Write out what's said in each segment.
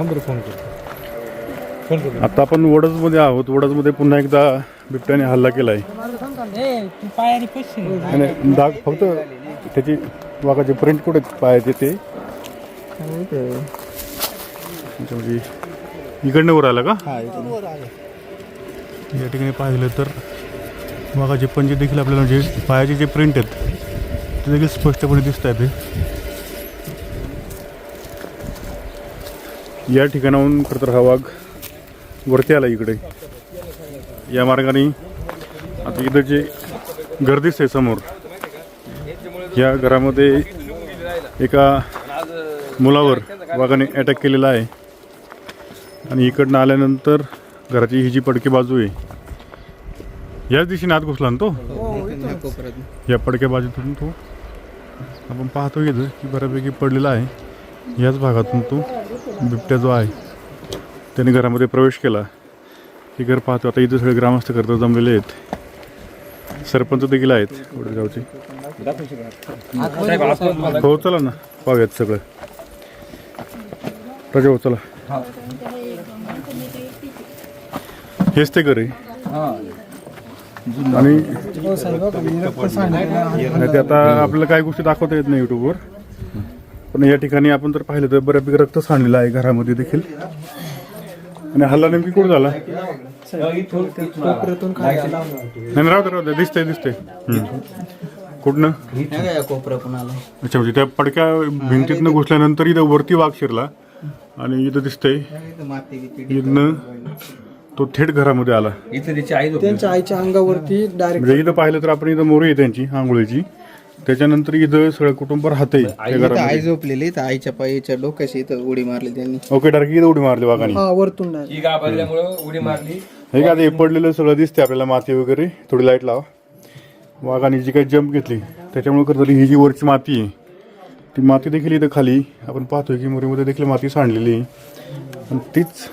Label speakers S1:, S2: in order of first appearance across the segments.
S1: थांब बरं फोन करतो. फोन करतो.
S2: आता आपण वडजमध्ये आहोत. वडजमध्ये पुन्हा एकदा बिबट्याने हल्ला केला आहे आणि दाग फक्त त्याची वाघाचे प्रिंट कुठे पाहायचे ते? म्हणजे इकडनं वर आला का? या ठिकाणी पाहिलं तर वाघाचे पंजे देखील आपल्याला म्हणजे पायाचे जे प्रिंट आहेत ते देखील स्पष्टपणे दिसत आहेत या ठिकाणाहून खरं तर हा वाघ वरती आला इकडे. या मार्गाने आता इथं जे घर दिसतंय समोर या घरामध्ये एका मुलावर वाघाने अटॅक केलेला आहे. आणि इकडनं आल्यानंतर घराची ही जी पडकी बाजू आहे याच दिशेने आत घुसला ना तो? या पडक्या बाजूतून तो आपण पाहतो इथं की बऱ्यापैकी पडलेला आहे. याच भागातून तो बिबट्या जो आहे त्याने घरामध्ये प्रवेश केला. हे घर पाहतो आता इथं सगळे ग्रामस्थ करता जमलेले आहेत. सरपंच देखील आहेत. वडगावचे हो चला ना. पाहूयात सगळं. राजा हो चला. हेच ते घर आहे. आणि नाही ते आता आपल्याला काही गोष्टी दाखवता येत नाही युट्यूबवर पण या ठिकाणी आपण जर पाहिलं तर बऱ्यापैकी रक्त सांडलेलं आहे घरामध्ये देखील. आणि हल्ला नेमकी कुठं झाला? नाही नाही, राहू दे राहू दे दिसतंय दिसतंय. कुठनं?
S3: कोपरा पण आलाय
S2: अच्छा म्हणजे त्या पडक्या भिंतीतनं घुसल्यानंतर इथं वरती वाघ शिरला आणि इथं दिसतंय. इथनं तो थेट घरामध्ये आला.
S4: त्यांच्या आईच्या अंगावरती डायरेक्ट
S2: म्हणजे इथं पाहिलं तर आपण इथं मोरी आहे त्यांची आंघोळीची. त्याच्यानंतर इथं सगळं कुटुंब राहतंय त्या
S3: आई झोपलेली तर आईच्या पायीच्या डोक्याशी इथं उडी मारली त्यांनी.
S2: ओके डायरेक्ट इथं उडी मारली वाघाने.
S4: हा वरतून डायरेक्ट
S5: ही घाबरल्यामुळं उडी मारली.
S2: हे का ते पडलेलं सगळं दिसते आपल्याला माती वगैरे. थोडी लाइट लावा. वाघाने जी काही जंप घेतली त्याच्यामुळे खरं तर ही जी वरची माती आहे ती माती देखील इथं खाली आपण पाहतोय की मोरीमध्ये देखील माती सांडलेली आहे. आणि तीच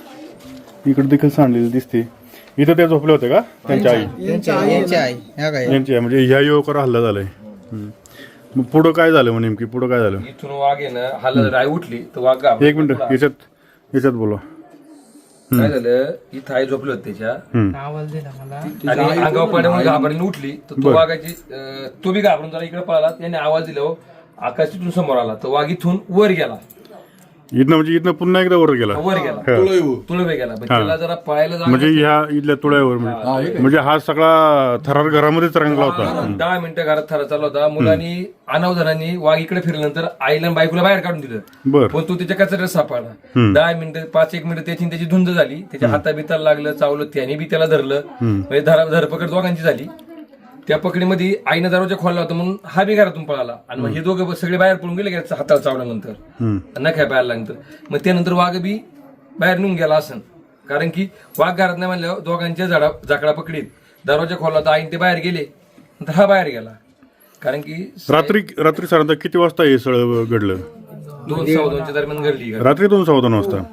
S2: इकडे देखील सांडलेली दिसते. इथं त्या झोपल्या होत्या का? त्यांच्या आई.
S4: यांच्या आई.
S3: यांची आई. ह्या काय
S2: यांची आई म्हणजे ह्या युवकावर हल्ला झालाय. हम्म. मग पुढं काय झालं मग नेमकी? पुढं काय झालं?
S5: इथून वाघ आहे ना हल्ला आई उठली तर वाघ घाबरला.
S2: एक मिनिट याच्यात याच्यात बोला.
S5: काय झालं? इथं आई झोपली होती त्याच्या.
S3: आवाज दिला मला.
S5: आणि अंगावर पडल्यामुळे घाबरली उठली तर तो वाघाची अं, तो बी घाबरून जरा इकडे पळाला. त्याने आवाज दिला आकाश तिथून समोर आला तर वाघ इथून वर गेला.
S2: इथनं म्हणजे इथनं पुन्हा एकदा वर गेला.
S5: वर गेला. तुळवे गेला. पण त्याला जरा पळायला
S2: म्हणजे ह्या इथल्या तुळ्यावर म्हणजे. म्हणजे हा सगळा थरार घरामध्येच रंगला होता.
S5: दहा मिनिटं घरात थरा चालला होता. मुलांनी अनावधानाने वाघ इकडे फिरल्यानंतर आईला बायकोला बाहेर काढून दिलं.
S2: बर.
S5: पण तो त्याच्या कचऱ्यात सापडला दहा मिनिटं पाच एक मिनिटं त्याची त्याची धुंद झाली. त्याच्या हाता बिताला लागलं चावलं त्याने बी त्याला धरलं. म्हणजे धरा- धरपकड दोघांची झाली. त्या पकडीमध्ये आईनं दरवाजा खोलला होता म्हणून हा बी घरातून पळाला. आणि मग हे दोघं सगळे बाहेर पळून गेले का हाताला चावल्यानंतर नख्या पाहायला नंतर. मग त्यानंतर वाघ बी बाहेर निघून गेला असं कारण की वाघ घरात नाही म्हणल्यावर दोघांच्या झाडा जाकडा पकडीत. दरवाजा खोलला होता आईने ते बाहेर गेले. नंतर हा बाहेर गेला. कारण की
S2: रात्री रात्री साधारणतः किती वाजता हे सगळं घडलं?
S5: दोन सव्वा दोनच्या दरम्यान घडली.
S2: रात्री दोन सव्वा दोन वाजता.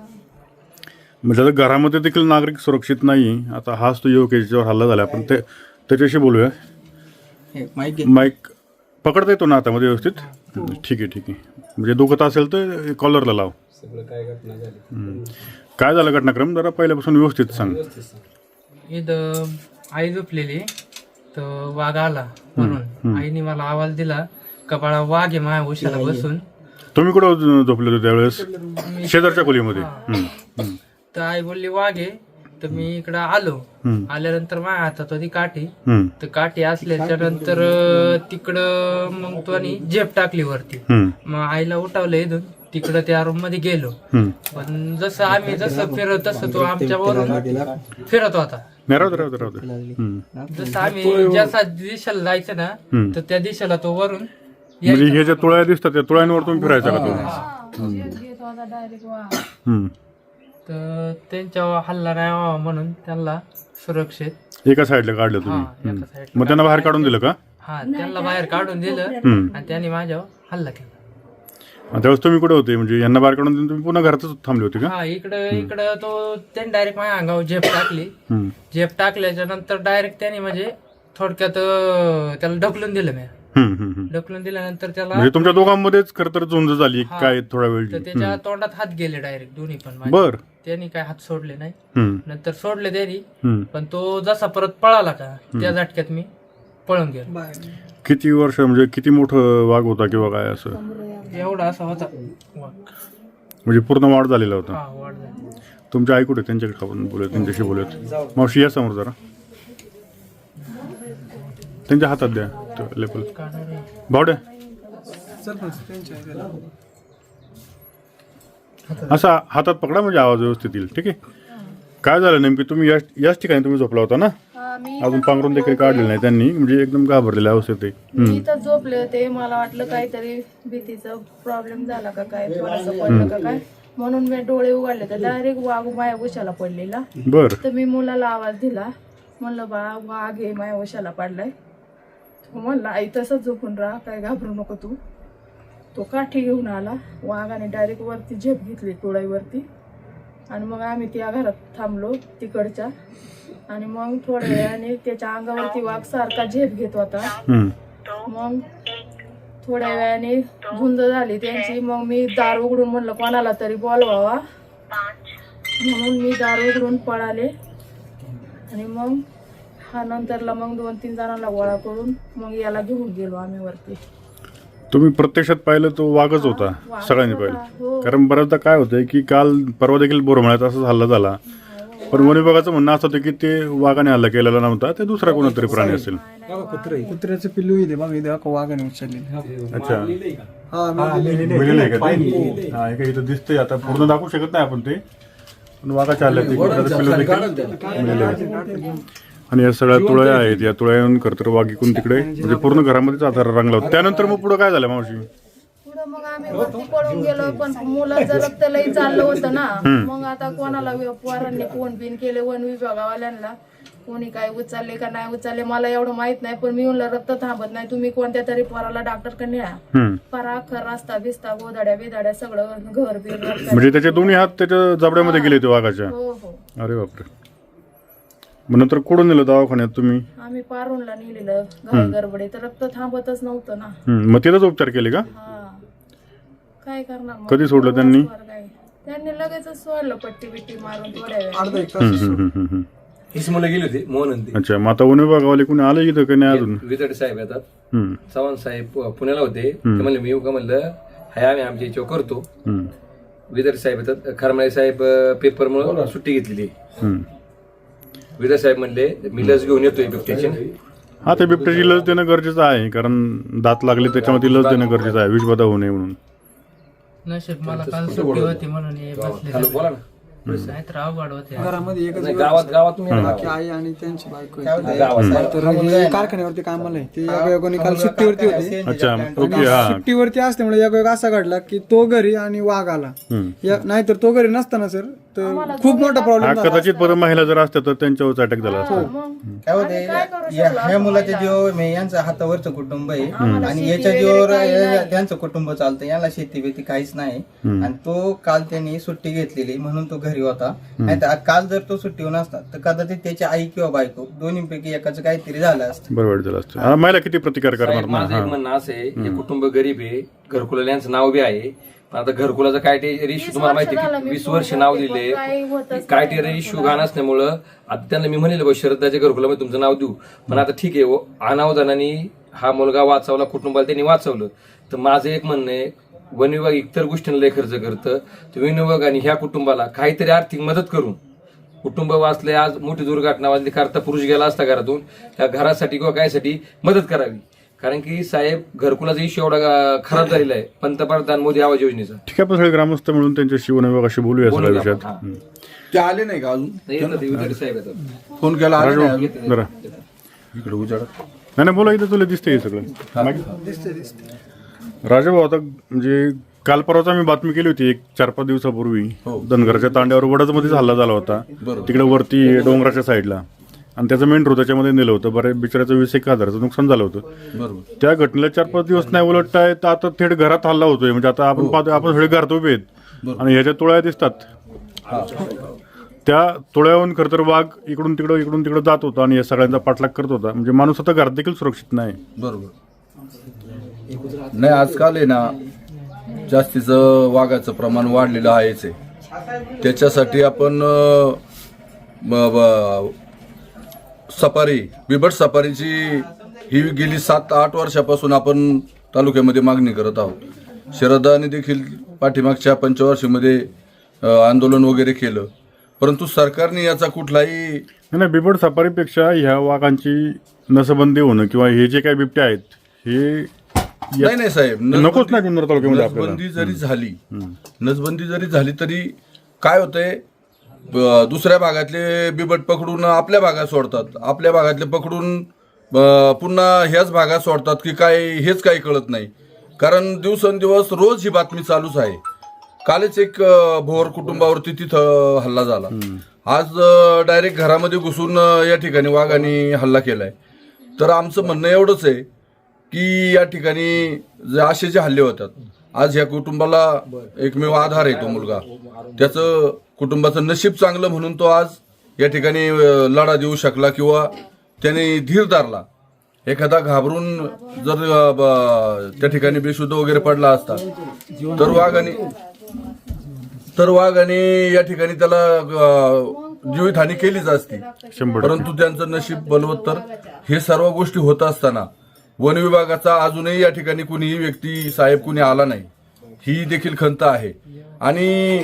S2: म्हणजे आता घरामध्ये देखील नागरिक सुरक्षित नाही. आता हाच तो युवक आहे ज्याच्यावर हल्ला झाला. आपण ते त्याच्याशी बोलूया.
S3: माहिती
S2: माईक पकडता येतो ना हातामध्ये व्यवस्थित? ठीक आहे ठीक आहे. म्हणजे दुखत असेल तर कॉलरला लाव. काय झालं? घटनाक्रम? जरा पहिल्यापासून व्यवस्थित सांग.
S6: इथं आई झोपलेली तर वाघ आला म्हणून. आईने मला आवाज दिला कपाळा वाघ आहे माझ्या उशाला बसून.
S2: तुम्ही कुठं झोपले होते त्यावेळेस? शेजारच्या खोलीमध्ये. हम्म. हम्म.
S6: तर आई बोलली वाघ आहे. तर मी इकडं आलो.
S2: हम्म.
S6: आल्यानंतर माझ्या हातात होती काठी.
S2: हम्म.
S6: तर काठी असल्याच्या नंतर अं, तिकडं मग तो आणि झेप टाकली वरती.
S2: हम्म.
S6: मग आईला उठवलं इथून. तिकडं त्या रूममध्ये गेलो.
S2: हम्म.
S6: पण जसं आम्ही जसं फिरत तसं तो आमच्या वरून फिरत होता.
S2: नाही राहू दे राहू दे राहू दे. हम्म.
S6: जसं आम्ही ज्या दिशेला जायचं ना
S2: हम्म.
S6: तर त्या दिशेला तो वरून
S2: म्हणजे हे ज्या तुळ्या दिसतात त्या तुळ्यांवर तुम्ही फिरायचा का तो हम्म.
S6: तर त्यांच्यावर हल्ला नाही व्हावा म्हणून त्यांना सुरक्षित.
S2: एका साईडला काढलं तुम्ही.
S6: हा
S2: मग त्यांना बाहेर काढून दिलं का?
S6: हा त्यांना बाहेर काढून दिलं
S2: हम्म.
S6: आणि त्यांनी माझ्यावर हल्ला केला.
S2: आणि त्यावेळेस तुम्ही कुठे होते? म्हणजे यांना बाहेर काढून देऊन तुम्ही पुन्हा घरातच थांबले होते का?
S6: हा इकडं इकडं तो त्यांनी डायरेक्ट माझ्या अंगावर झेप टाकली.
S2: हम्म.
S6: झेप टाकल्याच्या नंतर डायरेक्ट त्यांनी म्हणजे थोडक्यात अं, त्याला ढकलून दिलं मी. ढकलून दिल्यानंतर त्याला
S2: म्हणजे तुमच्या दोघांमध्येच खरं तर झुंज झाली
S6: हा.
S2: काय थोड्या
S6: तर
S2: वेळ
S6: त्याच्या तोंडात हात गेले डायरेक्ट दोन्ही पण माझे.
S2: बर.
S6: त्यांनी काय हात सोडले नाही.
S2: हम्म,
S6: नंतर सोडले त्यांनी.
S2: हम्म.
S6: पण तो जसा परत पळाला का त्या झटक्यात मी पळून गेलो.
S2: किती वर्ष म्हणजे किती मोठं वाघ होता किंवा काय असं?
S6: एवढा असा होता.
S2: म्हणजे पूर्ण वाढ झालेला होता.
S6: हा वाढ झाली.
S2: तुमच्या आई कुठे त्यांच्याकडे आपण बोलूयात त्यांच्याशी बोलूयात. मावशी या समोर जरा. त्यांच्या हातात द्या.
S6: रे.
S2: भावड्या असा हातात पकडा म्हणजे आवाज व्यवस्थित येईल ठीक आहे? काय झालं नेमकी? तुम्ही याच याच ठिकाणी तुम्ही झोपला होता ना? अजून पांघरून देखील काढलेलं नाही त्यांनी म्हणजे एकदम घाबरलेल्या अवस्थेत
S7: मी तर झोपले होते मला वाटलं काहीतरी भीतीचा प्रॉब्लेम झाला का काय थोडंसं पडलं का काय. म्हणून मी डोळे उघडले तर डायरेक्ट वाघ माया उशाला पडलेला.
S2: बर.
S7: तर मी मुलाला आवाज दिला. म्हणलं बा वाघ हे माया उशाला पडलाय. म्हणला आई तसंच झोपून राहा काय घाबरू नको तू. तो काठी घेऊन आला वाघाने डायरेक्ट वरती झेप घेतली टोळाईवरती आणि मग आम्ही त्या घरात थांबलो तिकडच्या. आणि मग थोड्या वेळाने त्याच्या अंगावरती वाघ सारखा झेप घेत होता. मग थोड्या वेळाने झुंज झाली त्यांची. मग मी दार उघडून म्हणलं कोणाला तरी बोलवावा. म्हणून मी दार उघडून पळाले. आणि मग हा नंतरला मग दोन तीन जणांना गोळा करून मग याला घेऊन गेलो आम्ही वरती.
S2: तुम्ही प्रत्यक्षात पाहिलं तो वाघच होता
S7: वाघच
S2: सगळ्यांनी
S7: होता,
S2: पाहिलं.
S7: हो.
S2: कारण बऱ्याचदा काय होतंय की काल परवा देखील बोरमळ्यात असं हल्ला झाला. पण वन विभागाचं म्हणणं असं होतं की ते वाघाने हल्ला केलेला नव्हता ते दुसरा कोणतरी प्राणी असेल.
S4: कुत्र्याचं पिल्लू इथे बघ इथे अख्खं वाघाने उचलले
S2: अच्छा.
S4: हा मी दिलेलं.
S2: मिळेल आहे का ते? हा, हे काय इथं दिसतंय आता पूर्ण दाखवू शकत नाही आपण ते. पण वाघाच्या हल्ल्यात ते कुत्र्याचं पिल्लू देखील मिळालेलं आहे. आणि या सगळ्या तुळया आहेत. या तुळ्याहून खरतर वाघ इकून तिकडे म्हणजे पूर्ण घरामध्येच आधार रंगला होता. त्यानंतर मग पुढे काय झालं मावशी?
S7: पुढं मग आम्ही वरती पळून गेलो पण मुलाचं रक्त लई चाललं होतं ना मग आता कोणाला पोरांनी फोन बिन केले वन विभागावाल्यांना. कोणी काय उचलले का नाही उचलले मला एवढं माहीत नाही पण मी म्हणलं रक्त थांबत नाही तुम्ही कोणत्या तरी पोराला डॉक्टरकडे न्या. परा खर रस्ता बिस्ता गोदाड्या बिदाड्या सगळं घर बीर
S2: म्हणजे त्याचे दोन्ही हात त्याच्या जबड्यामध्ये गेले ते वाघाच्या?
S7: हो हो.
S2: अरे बापरे. मग नंतर कुठून नेलं दवाखान्यात तुम्ही?
S7: आम्ही पारोनला नेलेलं घाई गडबडे तर रक्त थांबतच नव्हतं ना.
S2: हम्म, मग तिथंच उपचार केले का?
S7: हा. काय करणार मग?
S2: कधी सोडलं त्यांनी?
S7: दिवसभर काय. त्यांनी लगेचच सोडलं पट्टी बिट्टी मारून थोड्या वेळ
S4: अर्धा एक
S2: हम्म,
S4: तास
S2: हम्म, हम्म, हम्म, हम्म.
S5: हीच मुलं गेली होती मोहन.
S2: अच्छा मग आता वन विभागावाले कोणी आलं इथं का नाही अजून?
S5: वितडे साहेब येतात.
S2: हम्म,
S5: चव्हाण साहेब पु- पुण्याला होते. ते म्हणले मी येऊ का? म्हणलं हाय आम्ही आमच्या याच्यावर करतो.
S2: हम्म,
S5: विदर साहेब येतात. खरमाळे साहेब पेपर मुळे सुट्टी घेतलेली.
S2: हम्म.
S5: विदर साहेब म्हणले मी लस घेऊन येतोय बिबट्याची.
S2: हा ते बिबट्याची लस देणं गरजेचं आहे कारण दात लागले त्याच्यामध्ये लस देणं गरजेचं आहे विषबाधा होऊ नये म्हणून.
S6: नशीब मला काल सुट्टी होती म्हणून हे बसले
S5: हॅलो बोला ना.
S6: नाहीतर अवघड होते
S4: घरामध्ये एकच
S5: नाही, गावात गावात तुम्ही या ना
S4: की आई आणि त्यांची बायको
S3: काय
S4: आहे.
S3: होतंय?
S5: गावात
S4: तर हे कारखान्यावरती कामाला आहे ते योगायोगाने काल सुट्टीवरती होते.
S2: अच्छा ओके हा.
S4: सुट्टीवरती असल्यामुळे योगायोग असा घडला की तो घरी आणि वाघ आला.
S2: हम्म.
S4: या- नाहीतर तो घरी नसताना सर. तर खूप मोठा
S2: हा
S4: प्रॉब्लेम
S2: कदाचित परत महिला जर असत्या तर त्यांच्यावर अटॅक झाला असता.
S3: काय होते या- ह्या मुलाच्या? जीवावर म्हणजे यांचं हातावरचं कुटुंब आहे. आणि याच्या जीवावर या-. त्यांचं कुटुंब चालतं याला शेती बेती काहीच नाही. आणि तो काल त्यांनी सुट्टी घेतलेली म्हणून तो घरी होता. नाही तर काल जर तो सुट्टीवर नसता तर कदाचित त्याची आई किंवा बायको दोन्हीपैकी एकाचं काहीतरी झालं असतं.
S2: बरं वाईट झालं असतं. हा, महिला किती प्रतिकार करणार
S5: साहेब,
S2: ना
S5: माझं एक
S2: हा.
S5: म्हणणं असं आहे हे कुटुंब गरीब आहे घरकुलाला यांचं नाव बी आहे. पण आता घरकुलाचं काय ते तुम्हाला माहिती आहे की वीस वर्ष नाव दिले. काय ते घाण असल्यामुळं आता त्यांना मी म्हणले बा शरदाच्या घरकुलामध्ये तुमचं नाव देऊ. पण आता ठीक आहे हो, अनावधानाने हा मुलगा वाचवला कुटुंबाला त्यांनी वाचवलं. तर माझं एक म्हणणं आहे वन विभाग इतर गोष्टींना लय खर्च करतं. तर वन विभागाने ह्या कुटुंबाला काहीतरी आर्थिक मदत करून कुटुंब वाचले आज मोठी दुर्घटना वाजली करता पुरुष गेला असता घरातून त्या घरासाठी किंवा कायसाठी मदत करावी. कारण की साहेब घरकुलाचा इश्यू एवढा अं, खराब झालेला आहे. पंतप्रधान मोदी आवाज योजनेचा.
S2: ठीक आहे आपण सगळे ग्रामस्थ मिळून त्यांच्याशी वन विभागाशी बोलूया सगळ्या
S5: बोलूया
S2: विषयात.
S5: आपण, हा.
S8: ते आले नाही का अजून?
S5: नाही येतात ते विद्यार्थी साहेब येतात.
S8: फोन केला आले नाही अजून?
S2: राजू जरा.
S8: इकडे उजाडत
S2: नाही नाही बोला इथं तुला दिसते सगळं. राजाभाऊ आता म्हणजे काल परवाच आम्ही बातमी केली होती एक चार पाच दिवसापूर्वी. धनगरच्या तांड्यावर वडजमध्येच हल्ला झाला होता. तिकडे वरती डोंगराच्या साईडला. आणि त्याचं मेंढरू त्याच्यामध्ये नेलं होतं. बऱ्याच बिचाराचं वीस एक हजाराचं नुकसान झालं होतं.
S8: बरोबर.
S2: त्या घटनेला चार पाच दिवस नाही उलट आहे तर आता थेट घरात हल्ला होतोय. म्हणजे आता आपण पाहतो आपण सगळे घरात उभे आहेत. आणि ह्याच्या तुळ्या दिसतात. त्या तुळ्याहून खरं तर वाघ इकडून तिकडं इकडून तिकडं जात होता आणि या सगळ्यांचा पाठलाग करत होता. म्हणजे माणूस आता घरात देखील सुरक्षित नाही.
S8: बरोबर. नाही आजकाल आहे ना जास्तीचं वाघाचं प्रमाण वाढलेलं आहेच आहे. त्याच्यासाठी आपण अं, ब- ब- सफारी बिबट सफारीची ही गेली सात आठ वर्षापासून आपण तालुक्यामध्ये मागणी करत आहोत. शरदाने देखील पाठीमागच्या पंचवार्षीमध्ये आंदोलन वगैरे केलं. परंतु सरकारने याचा कुठलाही
S2: नाही, बिबट सफारीपेक्षा ह्या वाघांची नसबंदी होणं किंवा हे जे काही बिबटे आहेत हे
S8: नाही नाही साहेब.
S2: नकोच नाही
S8: नसबंदी जरी झाली नसबंदी जरी झाली तरी काय होतंय? दुसऱ्या भागातले बिबट पकडून आपल्या भागात सोडतात. आपल्या भागातले पकडून पुन्हा ह्याच भागात सोडतात की काय हेच काही कळत नाही. कारण दिवसेंदिवस रोज ही बातमी चालूच आहे. कालच एक भोर कुटुंबावरती तिथं हल्ला झाला. आज डायरेक्ट घरामध्ये घुसून या ठिकाणी वाघाने हल्ला केलाय. तर आमचं म्हणणं एवढंच आहे की या ठिकाणी जे असे जे हल्ले होतात आज ह्या कुटुंबाला एकमेव आधार आहे तो मुलगा. त्याचं कुटुंबाचं नशीब चांगलं म्हणून तो आज या ठिकाणी लढा देऊ शकला किंवा त्याने धीर धरला. एखादा घाबरून जर त्या ठिकाणी बेशुद्ध वगैरे पडला असता तर वाघाने तर वाघाने या ठिकाणी त्याला जीवितहानी केलीच असती. परंतु त्यांचं नशीब बलवत्तर हे सर्व गोष्टी होत असताना वन विभागाचा अजूनही या ठिकाणी कुणीही व्यक्ती साहेब कुणी आला नाही. ही देखील खंत आहे. आणि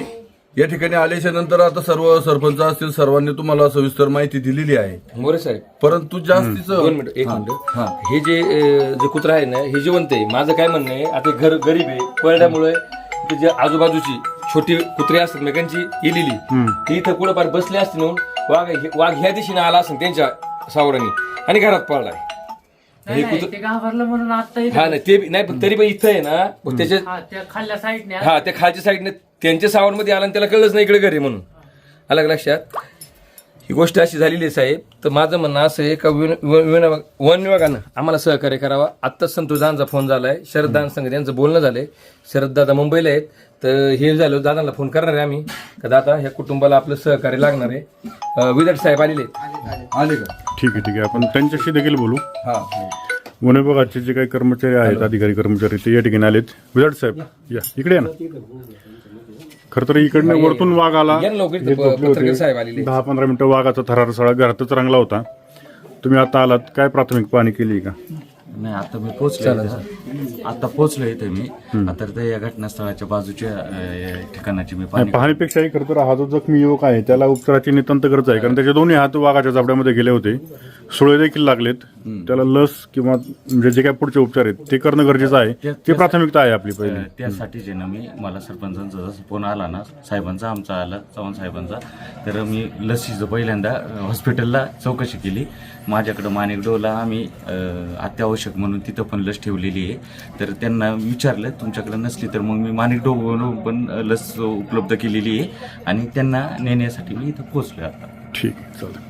S8: या ठिकाणी आल्याच्यानंतर आता सर्व सरपंच असतील सर्वांनी तुम्हाला सविस्तर माहिती दिलेली आहे.
S5: मोरे साहेब.
S8: परंतु जास्तीचं
S5: दोन मिनिट एक
S8: हा,
S5: मिनिट.
S8: हा.
S5: हे जे अं, जे कुत्रा आहे ना हे जिवंत आहे. माझं काय म्हणणं आहे आता घर गरीब आहे पडल्यामुळे ते जे आजूबाजूची छोटी कुत्रे असतात मेकांची इलेली ती इथं कुठं पार बसले असते म्हणून वाघ हे- वाघ ह्या दिशेने आला असेल त्यांच्या सावरांनी आणि घरात हे
S6: नाही,
S5: कुत्र
S6: ते घाबरलं म्हणून आता
S5: हा नाही ते बी- नाही पण तरी पण इथं आहे ना मग त्याच्या
S6: हा त्या खाल्ल्या साईडने
S5: हा त्या खालच्या साईडने त्यांच्या सावरमध्ये आला आणि त्याला कळलंच नाही इकडे घरी म्हणून. आलं लक्षात? ही गोष्ट अशी झालेली आहे साहेब तर माझं म्हणणं असं आहे का वन वन- विभागानं आम्हाला सहकार्य करावा. आत्ताच संतोष दादांचा फोन झालाय. शरद दान संघ यांचं बोलणं झालंय. शरद दादा मुंबईला आहेत. तर हे झालं दादांना फोन करणार आहे आम्ही. का दादा ह्या कुटुंबाला आपलं सहकार्य लागणार आहे. विदट साहेब आलेले आहेत.
S8: आले का?
S2: ठीक आहे ठीक आहे. आपण त्यांच्याशी देखील बोलू.
S8: हा.
S2: वन विभागाचे जे काही कर्मचारी आहेत अधिकारी कर्मचारी ते या ठिकाणी आलेत. विराट साहेब या. इकडे या ना. खरं तर इकडनं वरतून वाघ आला.
S5: या ना लवकर इथं प-
S2: झोपले
S5: पत्रकार
S2: होते.
S5: साहेब आलेले.
S2: दहा पंधरा मिनिटं वाघाचा थरार सळा घरातच रंगला होता. तुम्ही आता आलात काय प्राथमिक पाहणी केली का?
S9: नाही आता मी पोहोचलो इथं. आता पोहोचलो इथे मी. आता तर या घटनास्थळाच्या बाजूच्या अं, ठिकाणाची मी पाहणी
S2: पाहणीपेक्षाही खरं तर हा जो जखमी युवक आहे त्याला उपचाराची नितांत गरज आहे. कारण त्याचे दोन्ही हात वाघाच्या जाबड्यामध्ये गेले होते. सुळे देखील लागलेत. त्याला लस किंवा म्हणजे जे काही पुढचे उपचार आहेत ते करणं गरजेचं आहे. ती प्राथमिकता आहे आपली पहिली.
S9: त्यासाठी जे ना मी मला सरपंचांचा जसं फोन आला ना साहेबांचा आमचा आला चव्हाण साहेबांचा तर मी लसीचं पहिल्यांदा हॉस्पिटलला चौकशी केली. माझ्याकडं माणिकडोला आम्ही अत्यावश्यक म्हणून तिथं पण लस ठेवलेली आहे. तर त्यांना विचारलं तुमच्याकडे नसली तर मग मी माणिकडो पण लस उपलब्ध केलेली आहे. आणि त्यांना नेण्यासाठी मी इथं पोहोचलो आता.
S2: ठीक चालेल.